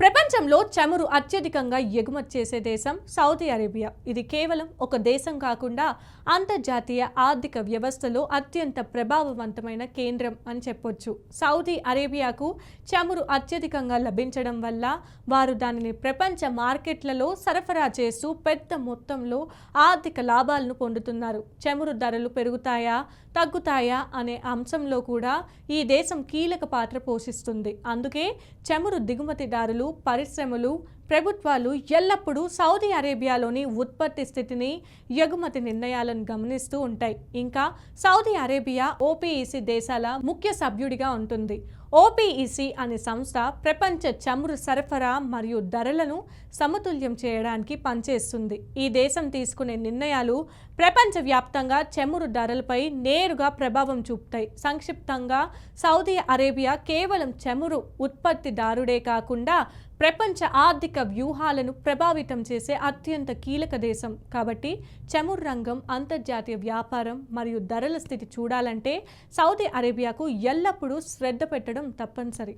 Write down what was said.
ప్రపంచంలో చమురు అత్యధికంగా ఎగుమతి చేసే దేశం సౌదీ అరేబియా. ఇది కేవలం ఒక దేశం కాకుండా అంతర్జాతీయ ఆర్థిక వ్యవస్థలో అత్యంత ప్రభావవంతమైన కేంద్రం అని చెప్పొచ్చు. సౌదీ అరేబియాకు చమురు అత్యధికంగా లభించడం వల్ల వారు దానిని ప్రపంచ మార్కెట్లలో సరఫరా చేస్తూ పెద్ద మొత్తంలో ఆర్థిక లాభాలను పొందుతున్నారు. చమురు ధరలు పెరుగుతాయా తగ్గుతాయా అనే అంశంలో కూడా ఈ దేశం కీలక పాత్ర పోషిస్తుంది. అందుకే చమురు దిగుమతిదారులు పరిశ్రమలు ప్రభుత్వాలు ఎల్లప్పుడూ సౌదీ అరేబియాలోని ఉత్పత్తి స్థితిని ఎగుమతి నిర్ణయాలను గమనిస్తూ ఉంటాయి. ఇంకా సౌదీ అరేబియా ఓపీఈసీ దేశాల ముఖ్య సభ్యుడిగా ఉంటుంది. ఓపీఈసీ అనే సంస్థ ప్రపంచ చమురు సరఫరా మరియు ధరలను సమతుల్యం చేయడానికి పనిచేస్తుంది. ఈ దేశం తీసుకునే నిర్ణయాలు ప్రపంచవ్యాప్తంగా చమురు ధరలపై నేరుగా ప్రభావం చూపుతాయి. సంక్షిప్తంగా సౌదీ అరేబియా కేవలం చమురు ఉత్పత్తిదారుడే కాకుండా ప్రపంచ ఆర్థిక వ్యూహాలను ప్రభావితం చేసే అత్యంత కీలక దేశం. కాబట్టి చమురు రంగం అంతర్జాతీయ వ్యాపారం మరియు ధరల స్థితి చూడాలంటే సౌదీ అరేబియాకు ఎల్లప్పుడూ శ్రద్ధ పెట్టడం తప్పనిసరి.